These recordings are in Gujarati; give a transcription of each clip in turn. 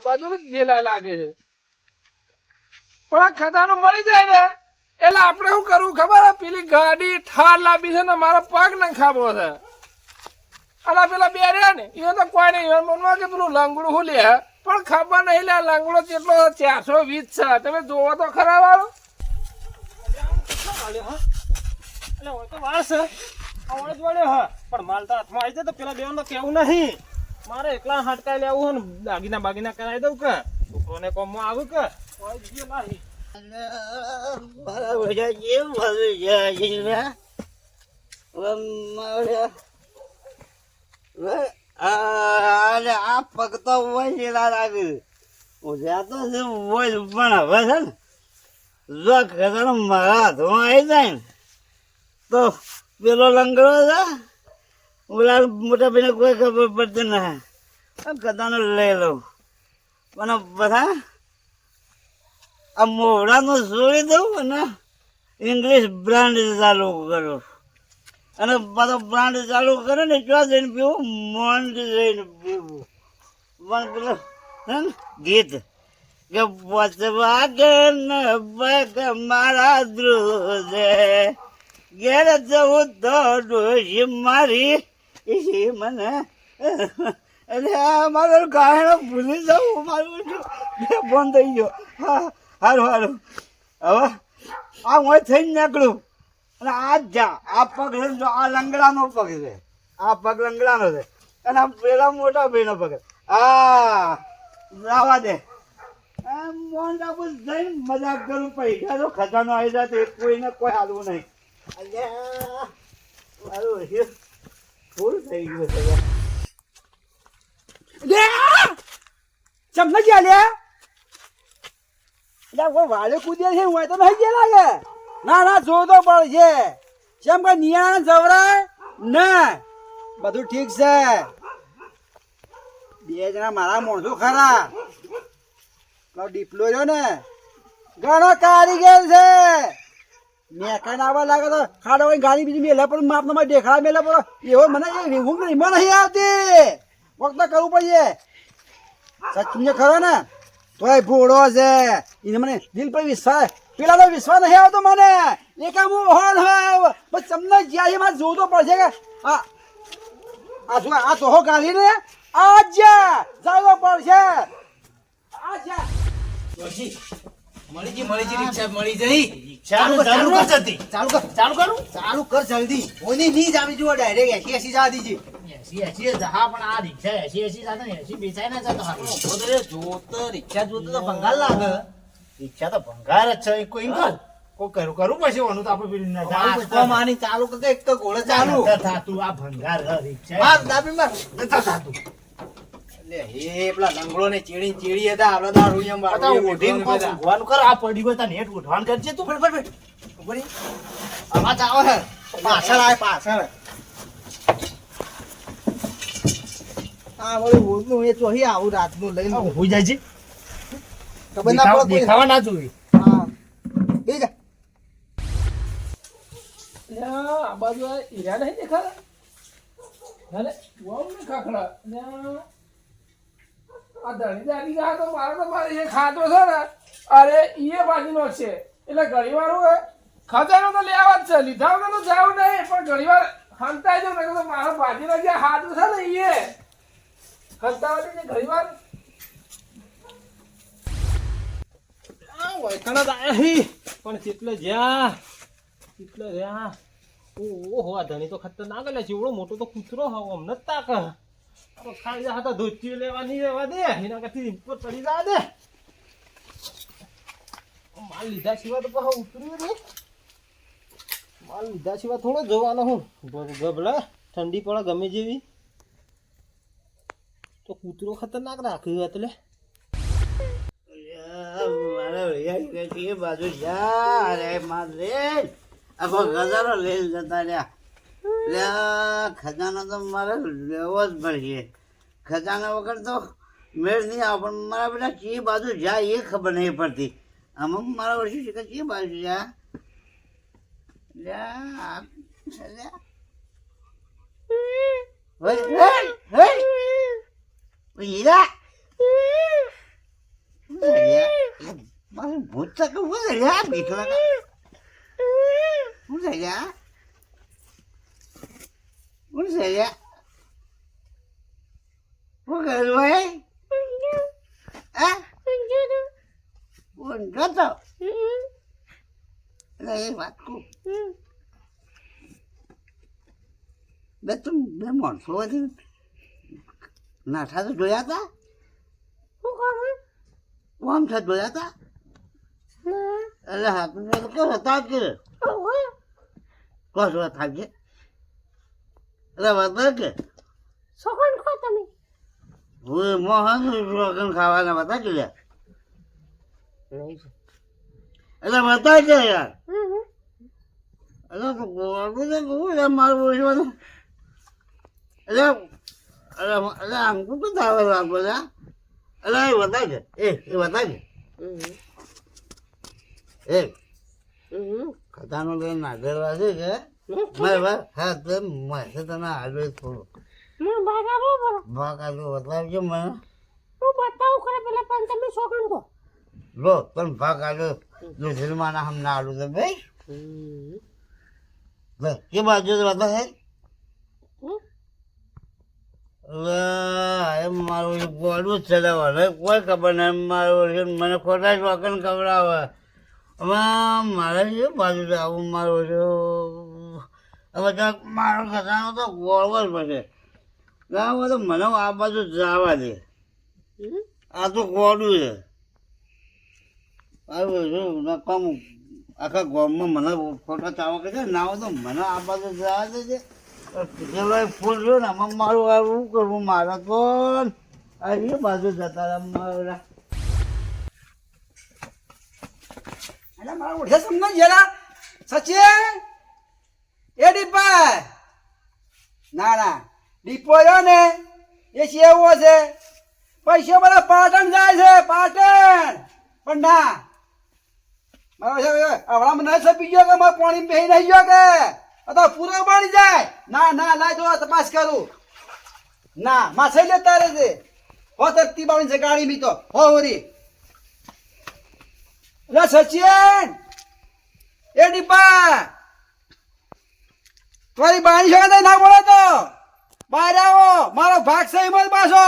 આ બાજુ ગેલા લાગે છે. પણ આ ખજાનો મળી જાય ને, એટલે આપણે શું કરવું ખબર હે? પેલી ગાડી ઠાર લાંબી છે ને મારા પગ ને ખાબો છે. અને પેલા બે રહ્યા ને એ તો કોઈ નહીં મનમાં કે પેલું લંગડું હું લે પણ ખબર નહીં લે લંગડો કેટલો ચારસો વીસ છે. તમે જોવો તો ખરા વાળો. એટલે હોય તો વાર છે પણ માલ તો હાથમાં આવી જાય તો પેલા બેવાનો કેવું નહીં? મારે એકલા હટકાઈ લેવું હોય ને, દાગીના બાગીના કરાવી દઉં કે? છોકરોને કોમમાં આવું કે? આ પગ તો હોય તો હોય મારા હાથમાં આવી જાય તો પેલો લંગડો છે? ઓલા મોટા ભાઈને કોઈ ખબર પડતી ના ખજાનો લઈ લઉં. પણ બધા આ મોઢાનું છોડી દઉં અને ઇંગ્લિશ બ્રાન્ડ ચાલુ કરો. અને પાછો બ્રાન્ડ ચાલુ કરે ને ત્યાં જઈને પીવું, મોંડ જઈને પીવું. પણ પેલો ગીત. કે પચવા કે બગ મારા ધ્રુજે ઘેર જવું તો ડોશી મારી ઈ મને. એટલે મારો ગાયનો ભૂલી જાઉં મારું બંધ થઈ ગયો. હા, હારું હારું. હવે આ હું થઈને નીકળું. અને આ જ જા, આ પગ જો આ લંગડાનો પગ છે. આ પગ લંગડાનો છે. અને આ પેલા મોટા ભાઈનો પગ હા આ દે. મોહન બાપુ જઈને મજાક કરું, પૈસા તો ખજાનો આવી જાય તો કોઈને કોઈ હાલવું નહીં. અલ્યા ફૂલ છે હું કે નિયાણ જવરાય ના બધું ઠીક છે બે જણા મારા માણસો ખરા પેલો ડીપલો રહ્યો ને ઘણો કારીગર છે મેકાન આવવા લાગે ખાડો ગાડી બીજી મેલા પર માપમાં દેખાડા મેલા પર એવો મને એ ઊંઘ રીમો નહીં આવતી. વખત કરવું પડશે. સચિન ખરો ને? તોય ભૂડો છે. એને મને દિલ પર વિશ્વાસ પેલા તો વિશ્વાસ નહીં આવતો મને. એક આમ હોન હોય બસ તમને જ્યાં પડશે કે આ આ જો આ તો ગાડી ને આ જા જાવો પડશે. આ જા મળી ગઈ મળી ગઈ રિક્ષા મળી જઈ. ચાલુ કર, ચાલુ કર. જતી ચાલુ કર ચાલુ કરું? ચાલુ કર જલ્દી. ઓની નહીં જાવી જુઓ ડાયરેક્ટ એસી એસી જા દીજી. એસી એસી જહા પણ આ રિક્ષા એસી એસી જાતે ને એસી બેચાય ના જતો હારું જોતો રિક્ષા જોતો તો ભંગાર લાગે. રિક્ષા તો ભંગાર જ છે કોઈ ઇંગલ કોઈ કરું કરું પછી ઓનું તો આપણે પીડી ના ચાલુ માની ચાલુ કર કે એક તો ઘોડે ચાલુ. થાતું આ ભંગાર રિક્ષા. માર દાબી માર. થાતું લે હે પેલા લંગડો ને ચીડી ચીડી હતા આપડે દારૂ એમ આ તો ઓઢીને કોક કર આ પડી ગયો તને હેઠ ઉઠવાનું કરજે તું ફટ ફટ ફટ. ઉભરી અવાજ આવે હે. પાછળ આય પાછળ. આ વળી ઓળનું એ ચોહી આવું રાતનું લઈને. આ જાય છે. ખબર ના પડે દેખાવા ના જોઈ હા. બે જા. આ બાજુ હીરા નહીં વાવ ને લ્યા, આ ધણી દાદી ગયા તો મારો તો એ ખાતો છે ને, અરે એ બાજુનો છે. એટલે ઘણી વાર હું ખજાનો તો લેવા જ છે, લીધા વગર તો જાવ નહીં, પણ ઘણી વાર હંતાઈ જાઉં ને તો મારો બાજુનો જે હાથ છે ને ઈએ હંતાવાની જે ઘણી વાર. પણ ચેટલે જ્યાં ચેટલે જ્યાં. ઓહો, આ ધણી તો ખતરનાક લે છે એવડો મોટો તો કૂતરો હાવ અમને જ તાક ખાઈ જા હતા ધોતી લેવા નહીં દે. એના કરતી ઉપર ચડી જા, દે. માલ લીધા સિવાય તો ઉતર્યું માલ લીધા સિવાય થોડો જોવાનો હું. ગભલા ઠંડી પડે ગમે જેવી. તો કૂતરો ખતરનાક રાખ્યું એટલે. બાજુ જા. રે મારે આખો ખજાનો લઈને જતા રહ્યા. લે ખજાનો તો મારે લેવો જ પડશે ખજાના વગર તો મેળ નહીં આવે પણ મારા બેટા કઈ બાજુ જાય એ ખબર નહીં પડતી આમાં મારા વર્ષે શીખે કઈ બાજુ જા લે આ- લે. હોય, હોય, હોય. હીરા મારું ભૂત તો કે હું રહ્યા બીકલા હું રહ્યા હું રહ્યા હું કરું ભાઈ હા ઊંઘો તો એટલે એ વાત કહું બે તું બે માણસો હતી નાઠા તો જોયા હતા આમ છે જોયા હતા એટલે હાથ તો કેવો હતા કે કશો કે. એટલે ખો તમે? હું મોહન રોગન ખાવાના બતા કે યાર એટલે બતા કે યાર. એટલે તો ગોળું ને ગોળું મારું બોલવાનું? એટલે એટલે એટલે આમ તો તાવે લાગો એટલે એ બતા કે. એ એ બતા કે. એ કથાનો લઈને નાગરવા છે કે? વાત હા તો મારે તને હાલો થોડું. ભાગ આલો બતાવજો મને. લો પણ ભાગ આલો મુસલમાના હમ ના આલું તો ભાઈ. લે કે બાજુ તો બતા હે લે એ મારું ગોળું જ ચલાવવા ને કોઈ ખબર નહીં મારું મને ખોટા જ વગન ખવડાવે. હવે મારે છે બાજુ આવું મારું હવે તો મારો ખજાનો તો ગોળવો જ પડશે ના તો મને આ બાજુ જવા દે. આ તો ગોળું છે. શું નકામ આખા ગામમાં મને ફોટા ચાવો કે છે ના હોય તો મને આ બાજુ જવા દેજે પેલો ફૂલ રહ્યો ને આમાં મારું આવું કરવું? મારે તો એ બાજુ જતા રહ્યા મારા. ઓઢે સમજો જરા સચિન! એ ડીપા ના ના. દીપો રહ્યો ને, એ કેવો છે. પૈસા બધા પાટણ જાય છે, પાટણ. પણ ના. મારો ના સપી ગયો કે, મારે પાણી બેહી કે? અથવા પૂરો બની જાય. ના ના ના જો તપાસ કરું. ના માસે લેતા રહે છે હો તરતી છે ગાડી મી તો. હોરી લે, સચિન. એ ડીપા તમારી બાણી છે ના બોલે તો. બહાર આવો મારો ભાગ સહી મત પાછો.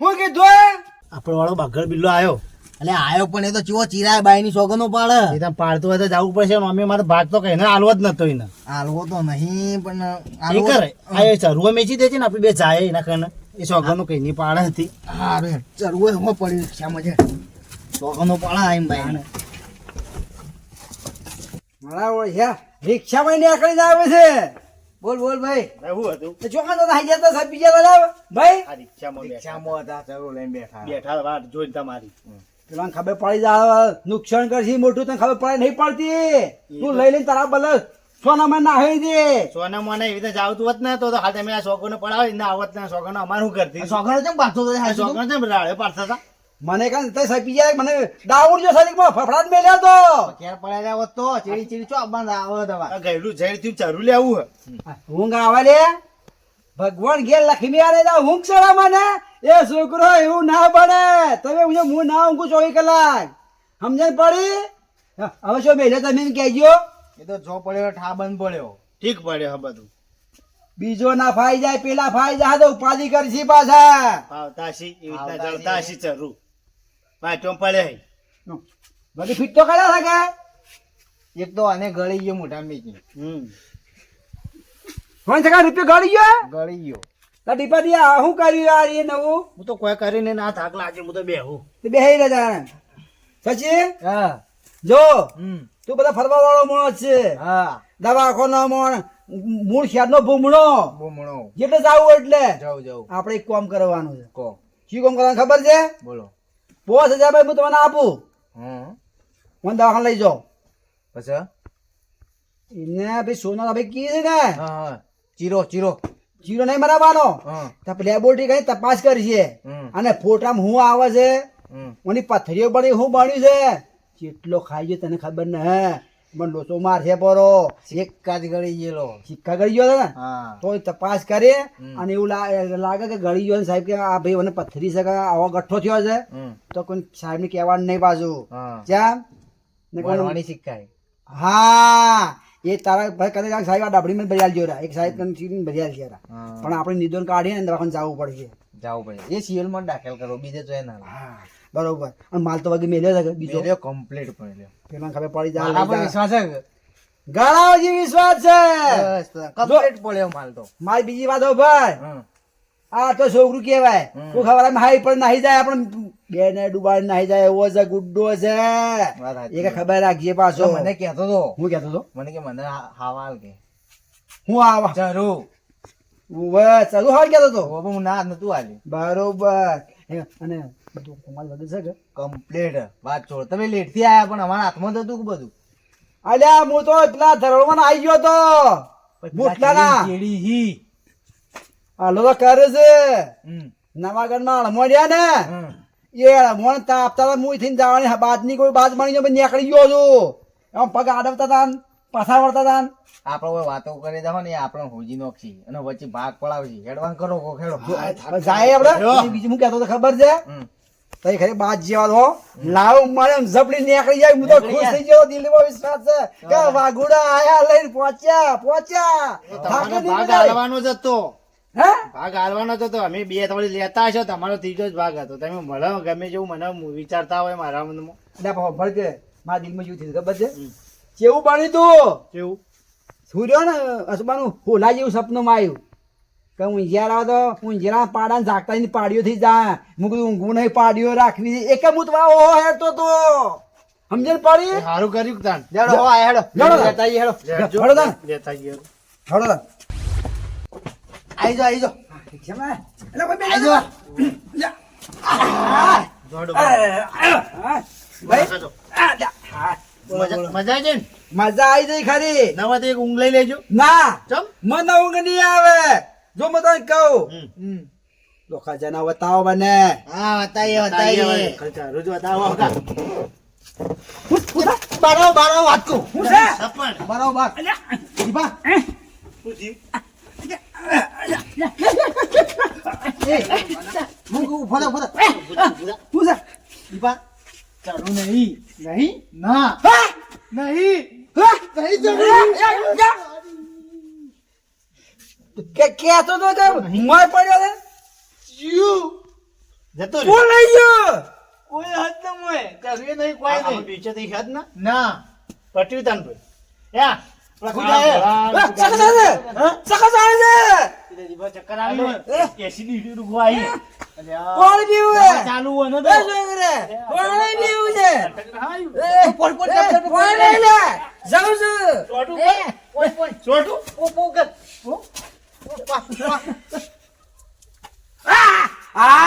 હું કીધું એ આપણો વાળો બાગળ બિલ્લો આવ્યો અને આયો પણ એ તો ચીવો ચીરાય બાઈ ની સોગનો પાડે. એ તો પાડતો હોય તો જવું પડશે મમ્મી મારો ભાગ તો કહીને આલવો જ નતો એને. આલવો તો નહીં પણ એ આલવો કરે આ એ ચરવો મેચી દે છે ને આપણે બે જાય એના કારણે એ સોગનો કઈ ની પાડે હતી. હા રે ચરવો એમાં પડી છે છે. સોગનો પાડા આઈમ બાઈ મારા ઓળખ્યા રિક્ષામાં નીકળી આવે છે. બોલ બોલ ભાઈ. શું હતું? તો ચોખા તો થઈ જતા સાહેબ બીજા બધા ભાઈ આ રિક્ષામાં રિક્ષામાં હતા. ચરવો લઈને બેઠા. બેઠા વાત જોઈને તમારી. પેલા ખબર પડી જાય નુકસાન કરશે મોટું તને ખબર પડે નહીં પડતી. તું લઈ લઈને તારા બદલ સોનામાં નાખી દે. સોનામાં મોને એવી રીતે જાવતું હોત ને તો હાલ તમે આ સોગોને પડાવી ને આવત ને સોગોને અમારે અમારું કરતી? સોગનો કેમ પાછો તો? ને કેમ રાડે પાડતા હતા? મને કાં તે સાહેબ જાય મને ડાઉડ જો માં ફફડાટ મેલ્યો તો. ઘેર પડ્યા હોત તો? ચીડી ચીડી ચો બંધ આવો દવા. ગઈલું જઈ થયું ચરું લેવું આવું ઊંઘ આવે લે. ભગવાન ઘેર લક્ષ્મી આરે દા ઊંઘ સરા મને. એ છોકરો એવું ના બને તમે હું હું ના ઊંઘું ચોવીસ કલાક. સમજણ પડી? હવે શું બેલે તમે કહેજો. એ તો જો પડ્યો ઠા બંધ પડ્યો. ઠીક પડે હવે બધું. બીજો ના ફાઈ જાય પેલા ફાઈ જાય તો ઉપાધિ કરશી પાછા. પાવતાશી એવી રીતના જળતાશી ચરું. પાટો પડે. બધી ફીટ તો કર્યા શકે એક તો આને ગળી ગયો મોટા મેકી હમ. રૂપિયા ગાડી ગયો? ગળી ગયો. તા દીપાજી આ શું કર્યું યાર એ નવું? હું તો કોઈ કરીને ના થાક લાગે હું તો બેહું. તે બેહી રહ્યા સચિન હા. જો તું બધા ફરવા વાળો માણસ છે. હા. દવાખાનો મણ મૂળ શેરનો ભૂમણો. ભૂમણો. જેટલે જાવું એટલે. જાઉં જાઉં. આપણે એક કામ કરવાનું છે. કો. શું કામ કરવાનું ખબર છે? બોલો. પાંચ હજાર ભાઈ હું તમને આપું. હમ. મને દવાખાને લઈ જાઓ. પછી? એને ભાઈ સોના ભાઈ કી છે ને? ચીરો ચીરો. જીરો નહીં હા લેબોરેટરી કઈ તપાસ કરી છે. અને ફોટામાં હું આવે છે? હમ. ઓની પથરીઓ પડી હું બન્યું છે? કેટલો ખાઈ ગયો તને ખબર ને હે. મને લોચો મારશે પરો એક જ ગળી ગયેલો. સિક્કા ગળી ગયો ને? તો તપાસ કરે અને એવું લાગે કે ગળી ગયો ને સાહેબ કે આ ભાઈ મને પથરી શકે આવો ગઠ્ઠો થયો છે? તો કોઈ સાહેબ ને કહેવાનું નહીં પાછું. ભણવાની શીખાય હા. એ તારા ભાઈ કદાચ સાહેબ આ ડાબડી માં ભરી આલજો એક સાહેબ કને સીધું ભરી આલશે પણ આપણે નિદોન કાઢીને અંદર દવાખાને જવું પડશે. જવું પડે એ સિવિલમાં દાખલ કરો. બીજે તો એ ના હા. બરોબર. અને માલ તો વાગે મેલ્યો છે બીજો. મેલ્યો કમ્પ્લીટ પડ્યો પેલા ખબર પડી મારા પર જાય વિશ્વાસ છે ગાળાઓજી વિશ્વાસ છે. કમ્પ્લીટ પડ્યો માલ તો. મારી બીજી વાત હો ભાઈ. આ તો છોકરું કહેવાય. હમ. તું ખબર આમ હાઈ પણ નાહી જાય આપણે બે ને ડુબાડી નાહી જાય એવો છે ગુડ્ડો છે. એક એ ખબર રાખીએ પાછો. મને કહેતો તો. હું કહેતો તો? મને કે મને હાવાલ કે. હું આવા જરૂર. બસ ચાલુ હાલ કહેતો હતો તો હું ના નતું આલ્યું બરોબર. અને બધું કમાલ વગર છે કે? કમ્પ્લીટ. વાત છોડ. તમે લેટથી આયા પણ અમારા હાથમાં તો હતું કે બધું? અલ્યા હું તો એટલા ધરોળમાં આવી ગયો તો. બુટલાના કેડી હી. હાલો તો કરે છે. નવાગઢમાં અળમોડિયા ને. એ અળમોણ તાપતા હતા થઈને જવાની બાદની કોઈ બાદ ગયો નીકળી ગયો છું. આમ પગ આડવતા હતા ને. પાછા વળતા હતા. આપણે કોઈ વાતો કરી દો ને આપણે હોજી નોખી. અને વચ્ચે ભાગ પડાવશી. હેડવાન કરો કો ખેડો. જાય આપણે? બીજું હું કહેતો હતો ખબર છે? તઈ ખરે બાદ જેવા તો લાવ મારે ઝપડી નીકળી જાય હું તો ખુશ થઈ ગયો દિલમાં વિશ્વાસ છે. કે વાઘુડા આયા લઈને પહોંચ્યા પહોંચ્યા. તમારો ભાગ. હાલવાનો જ હતો. ભાગ હાલવાનો જ હતો. અમે બે થોડી લેતા હશો તમારો ત્રીજો જ ભાગ હતો. તમે મળો ગમે જેવું મને વિચારતા હોય મારા મનમાં. એટલે પણ ભળ મારા દિલમાં જેવું થયું ખબર છે? કેવું બન્યું તું? કેવું સૂર્યો ને અસબાનું હોલા જેવું સપનું આવ્યું કે હું આવે તો ઊંઝિયાર પાડા ને જાગતા ની પાડીઓ થઈ જા હું કીધું ઊંઘવું નહીં પાડીઓ રાખવી એક હું ઓ ઓહો હેડતો તો. સમજણ પડી? સારું કર્યું તાન. જડો હો હેડો. જડો લેતા હેડો. જડો તાન. લેતા હેડો. જડો તાન. આઈ જો આઈ જો. ઠીક છે ને? એટલે કોઈ બેસી જાઓ. જોડો ભાઈ, ખાજો. આ, જા. હા. મજા આવી જાય ને? મજા આવી જાય ખરી. નવા તો એક ઊંઘ લઈ લેજો. ના. ચમ. મને ઊંઘ નહીં આવે. જો મેં તને કહું. લોખા જના બતાવો મને. હા બતાવીએ. ખર્ચા રોજ બતાવો. બારો હું છે? દીપા? હું? હું? દીપા. ચાલુ નહીં. નહીં? ના. નહીં હા? યા, યા. કે કેતો તો કે મોય પડ્યો છે જતો રહ્યો. કોણ લઈ ગયો કોઈ હદ ન મોય ચાલુ નહીં કોઈ નહીં બીચે થી હદ ના ના પટ્યું તાન ભાઈ યા ચક્કર આવી કોણ બીવું છે? ચાલુ વનો તો. છોકરે કોણ બીવું છે? પોલ પોલ કોણ લઈ લે? જાઉં છું. છોટુ પોલ પોલ છોટુ ઓ પોગત ઓ પાસ પાસ આ!